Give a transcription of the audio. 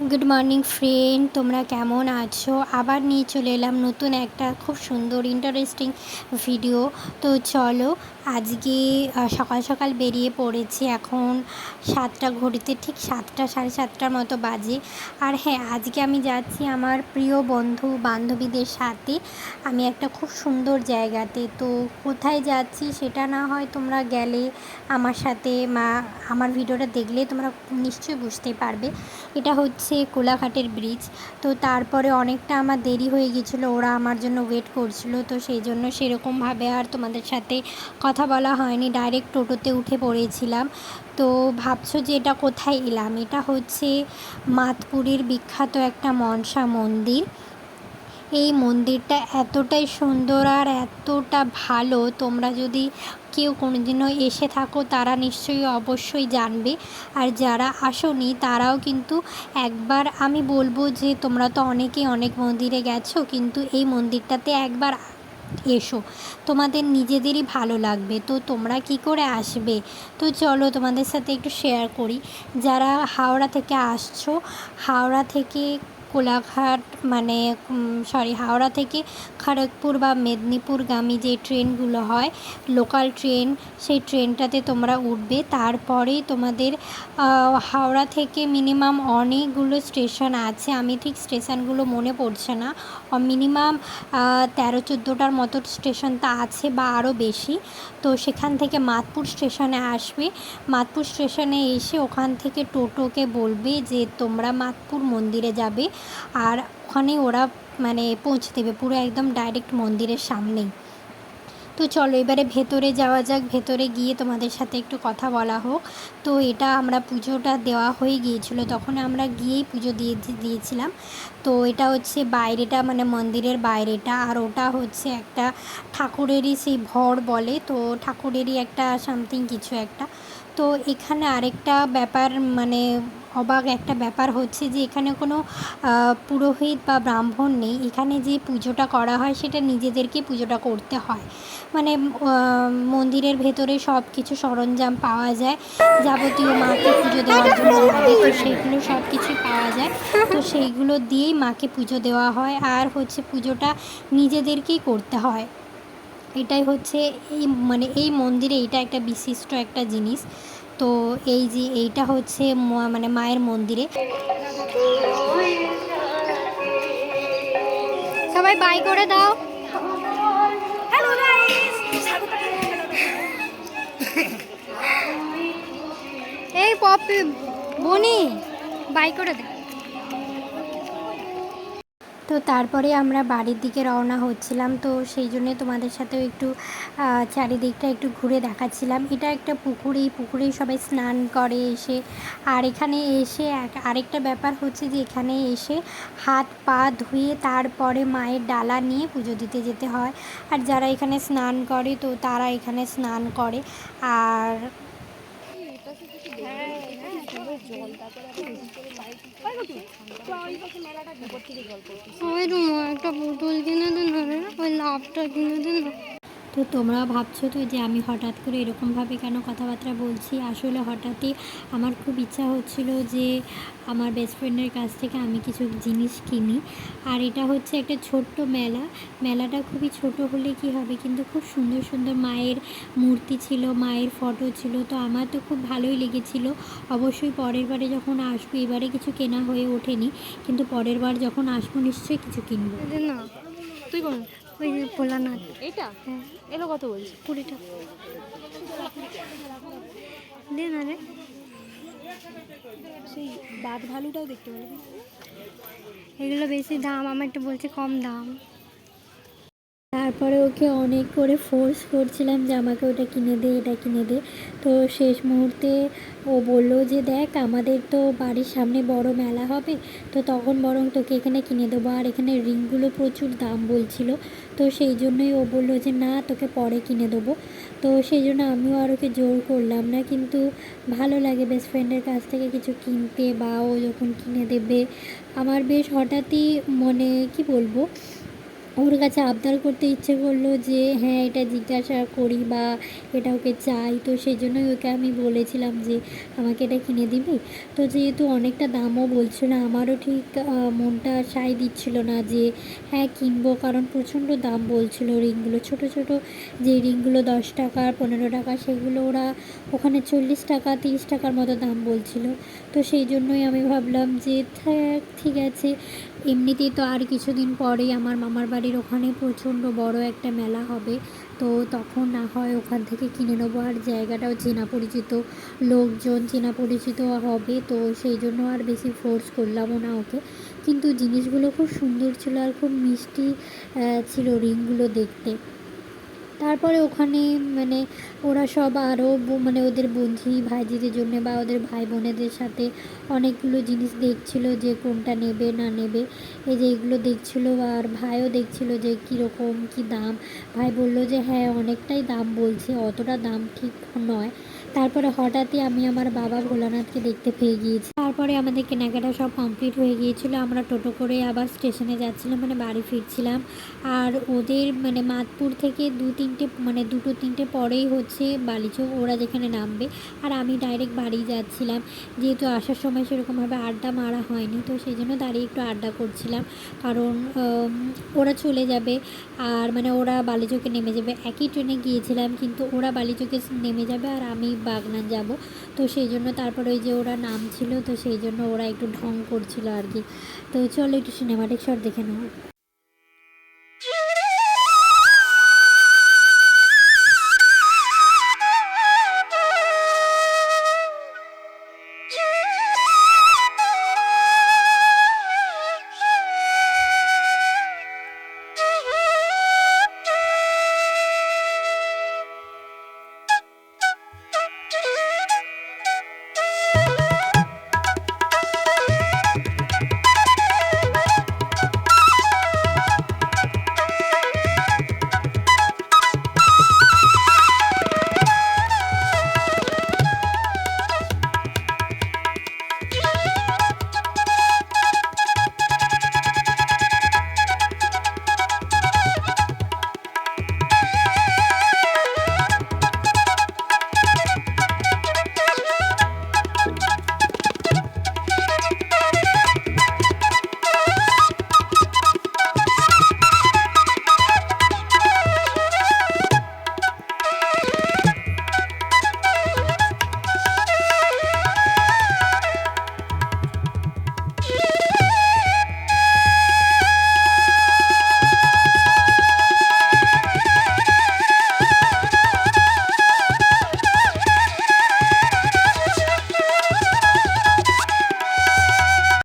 Good morning friend তোমরা কেমন আছো? আবার নিয়ে চলে এলাম নতুন একটা খুব সুন্দর ইন্টারেস্টিং ভিডিও তো চলো, আজকে সকাল সকাল বেরিয়ে পড়েছি এখন সাতটা, ঘড়িতে ঠিক সাতটা, সাড়ে সাতটার মতো বাজে। আর হ্যাঁ আজকে আমি যাচ্ছি আমার প্রিয় বন্ধু বান্ধবীদের সাথে। আমি একটা খুব সুন্দর জায়গাতে। তো কোথায় যাচ্ছি সেটা না হয় তোমরা গেলে আমার সাথে, মা, আমার ভিডিওটা দেখলে তোমরা নিশ্চয়ই বুঝতে পারবে। এটা হচ্ছে কোলাঘাটের ব্রিজ তো তারপরে অনেকটা আমার দেরি হয়ে গেছিল ওরা আমার জন্য ওয়েট করছিল, তো সেই জন্য সেরকমভাবে আর তোমাদের সাথে কথা বলা হয়নি ডাইরেক্ট টোটোতে উঠে পড়েছিলাম। তো ভাবছ যে এটা কোথায় এলাম? এটা হচ্ছে মাতপুরের বিখ্যাত একটা মনসা মন্দির। এই মন্দিরটা এতটাই সুন্দর আর এতটা ভালো। তোমরা যদি কেউ কোনোদিনও এসে থাকো, তারা নিশ্চয়ই অবশ্যই জানবে। আর যারা আসোনি, তারাও কিন্তু একবার, আমি বলব যে তোমরা তো অনেকেই অনেক মন্দিরে গেছো, কিন্তু এই মন্দিরটাতে একবার এসো। তোমাদের নিজেদেরই ভালো লাগবে। তো তোমরা কি করে আসবে? তো চলো তোমাদের সাথে একটু শেয়ার করি। যারা হাওড়া থেকে আসছো, হাওড়া থেকে কোলাঘাট মানে সরি হাওড়া থেকে খড়গপুর বা মেদিনীপুরগামী যে ট্রেনগুলো হয় লোকাল ট্রেন সেই ট্রেনটাতে তোমরা উঠবে। তারপরেই তোমাদের হাওড়া থেকে মিনিমাম অনেকগুলো স্টেশন আছে। আমি ঠিক স্টেশনগুলো মনে পড়ছে না। মিনিমাম তেরো চোদ্দোটার মতো স্টেশন তা আছে বা আরও বেশি। তো সেখান থেকে মাতপুর স্টেশনে আসবে। মাতপুর স্টেশনে এসে ওখান থেকে টোটোকে বলবে যে তোমরা মাতপুর মন্দিরে যাবে। আর ওখানে ওরা মানে পৌঁছে দেবে, পুরো একদম ডাইরেক্ট মন্দিরের সামনেই। তো চলো এবারে ভেতরে যাওয়া যাক, ভেতরে গিয়ে তোমাদের সাথে একটু কথা বলা হোক। তো এটা আমরা পুজোটা দেওয়া হয়ে গিয়েছিল, তখন আমরা গিয়েই পুজো দিয়ে দিয়েছিলাম। তো এটা হচ্ছে বাইরেটা মানে মন্দিরের বাইরেটা, আর ওটা হচ্ছে একটা ঠাকুরেরই সেই ভর বলে, তো ঠাকুরেরই একটা সামথিং কিছু একটা। তো এখানে আরেকটা ব্যাপার মানে অবাক একটা ব্যাপার হচ্ছে যে এখানে কোনো পুরোহিত বা ব্রাহ্মণ নেই। এখানে যে পুজোটা করা হয় সেটা নিজেদেরকে পুজোটা করতে হয়। মানে মন্দিরের ভেতরে সব কিছু সরঞ্জাম পাওয়া যায়। যাবতীয় মাকে পুজো দেওয়ার জন্য লাগে, তো সেইগুলো সব কিছুই পাওয়া যায়। তো সেইগুলো দিয়েই মাকে পুজো দেওয়া হয়। আর হচ্ছে পুজোটা নিজেদেরকেই করতে হয়। এটাই হচ্ছে এই মানে এই মন্দিরে এটা একটা বিশিষ্ট একটা জিনিস। তো এই যে এইটা হচ্ছে মানে মায়ের মন্দিরে। সবাই বাই করে দাও। এই পপি, বনি, বাই করে দে। তো তারপরে আমরা বাড়ির দিকে রওনা হচ্ছিলাম। তো সেই জন্যে তোমাদের সাথেও একটু চারিদিকটা একটু ঘুরে দেখাচ্ছিলাম। এটা একটা পুকুর, এই পুকুরেই সবাই স্নান করে এসে। আর এখানে এসে আরেকটা ব্যাপার হচ্ছে যে এখানে এসে হাত পা ধুয়ে তারপরে মায়ের ডালা নিয়ে পুজো দিতে যেতে হয়। আর যারা এখানে স্নান করে, তো তারা এখানে স্নান করে। আর তো একটা বোতল কিনে দেন ওই লাভটা কিনে দিন তো তোমরা ভাবছ তো যে আমি হঠাৎ করে এরকমভাবে কেন কথাবার্তা বলছি? আসলে হঠাৎই আমার খুব ইচ্ছা হচ্ছিল যে আমার বেস্ট ফ্রেন্ডের কাছ থেকে আমি কিছু জিনিস কিনি। আর এটা হচ্ছে একটা ছোট্ট মেলা। মেলাটা খুবই ছোট হলে কি হবে? কিন্তু খুব সুন্দর সুন্দর মায়ের মূর্তি ছিল, মায়ের ফটো ছিল। তো আমার তো খুব ভালোই লেগেছিল। অবশ্যই পরের বারে যখন আসব, এবারে কিছু কেনা হয়ে ওঠেনি। কিন্তু পরের বার যখন আসব, নিশ্চয়ই কিছু কিনবো। না, তুই কোন ওই যে ভোলানাথ। এইটা? হ্যাঁ। এলো কত বলছি? কুড়িটা। দে না রে। সেই বাঘ ভালুটাও দেখতে পারবি। এগুলো বেশি দাম আমার একটু বলছে কম দাম। তারপরে ওকে অনেক করে ফোর্স করছিলাম যে আমাকে ওটা কিনে দে, এটা কিনে দে। তো শেষ মুহূর্তে ও বলল যে, দেখ, আমাদের তো বাড়ির সামনে বড় মেলা হবে, তো তখন বরং তোকে এখানে কিনে দেবো। আর এখানে রিংগুলো প্রচুর দাম বলছিল, তো সেই জন্যই ও বলল যে, না, তোকে পরে কিনে দেবো। তো সেই জন্য আমিও আর ওকে জোর করলাম না, কিন্তু ভালো লাগে বেস্ট ফ্রেন্ডের কাছ থেকে কিছু কিনতে বা ও যখন কিনে দেবে। আমার বেশ হঠাৎই মনে, কি বলব ওর কাছে আবদার করতে ইচ্ছে করল যে হ্যাঁ এটা জিজ্ঞাসা করি বা এটা ওকে চাই। তো সেই জন্যই ওকে আমি বলেছিলাম যে, আমাকে এটা কিনে দিবি? তো যেহেতু অনেকটা দামও বলছিল আমারও ঠিক মনটা সায় দিচ্ছিল না যে হ্যাঁ কিনবো। কারণ প্রচণ্ড দাম বলছিল রিংগুলো, ছোট ছোট যে রিংগুলো দশ টাকা, পনেরো টাকা, সেগুলো ওরা ওখানে চল্লিশ টাকা, তিরিশ টাকার মতো দাম বলছিল। তো সেই জন্যই আমি ভাবলাম যে ঠিক আছে। এমনিতেই তো আর কিছুদিন পরেই আমার মামার বাড়ির ওখানে প্রচণ্ড বড় একটা মেলা হবে। তো তখন না হয় ওখান থেকে কিনে নেব। আর জায়গাটাও চেনা পরিচিত লোকজন চেনা পরিচিত হবে, তো সেই জন্য আর বেশি ফোর্স করলামও না ওকে। কিন্তু জিনিসগুলো খুব সুন্দর ছিল আর খুব মিষ্টি ছিল রিংগুলো দেখতে। তারপরে ওখানে মানে ওরা সব আরও মানে ওদের বন্ধু ভাইজিদের জন্য বা ওদের ভাই বোনেদের সাথে অনেকগুলো জিনিস দেখছিল যে কোনটা নেবে না নেবে। এই যে এগুলো দেখছিল আর ভাইও দেখছিল যে কীরকম কী দাম। ভাই বলল যে হ্যাঁ অনেকটাই দাম বলছে, অতটা দাম ঠিক নয়। তারপরে হঠাৎই আমি আমার বাবা ভোলানাথকে দেখতে পেয়ে গিয়েছি। তারপরে আমাদের কেনাকাটা সব কমপ্লিট হয়ে গিয়েছিল। আমরা টোটো করে আবার স্টেশনে যাচ্ছিলাম মানে বাড়ি ফিরছিলাম। আর ওদের মানে মাতপুর থেকে দু তিনটে মানে দুটো তিনটে পরেই হচ্ছে বালিচক, ওরা যেখানে নামবে। আর আমি ডাইরেক্ট বাড়ি যাচ্ছিলাম। যেহেতু আসার সময় সেরকমভাবে আড্ডা মারা হয়নি, তো সেই জন্য দাঁড়িয়ে একটু আড্ডা করছিলাম। কারণ ওরা চলে যাবে। আর মানে ওরা বালিচকে নেমে যাবে। একই ট্রেনে গিয়েছিলাম, কিন্তু ওরা বালিচকে নেমে যাবে। আর আমি বাগনান যাব। তো সেই জন্য তারপর ওই যে ওরা নাম ছিল, তো সেই জন্য ওরা একটু ঢং করছিল আর কি। তো চলো একটু সিনেমাটিক শট দেখে নেব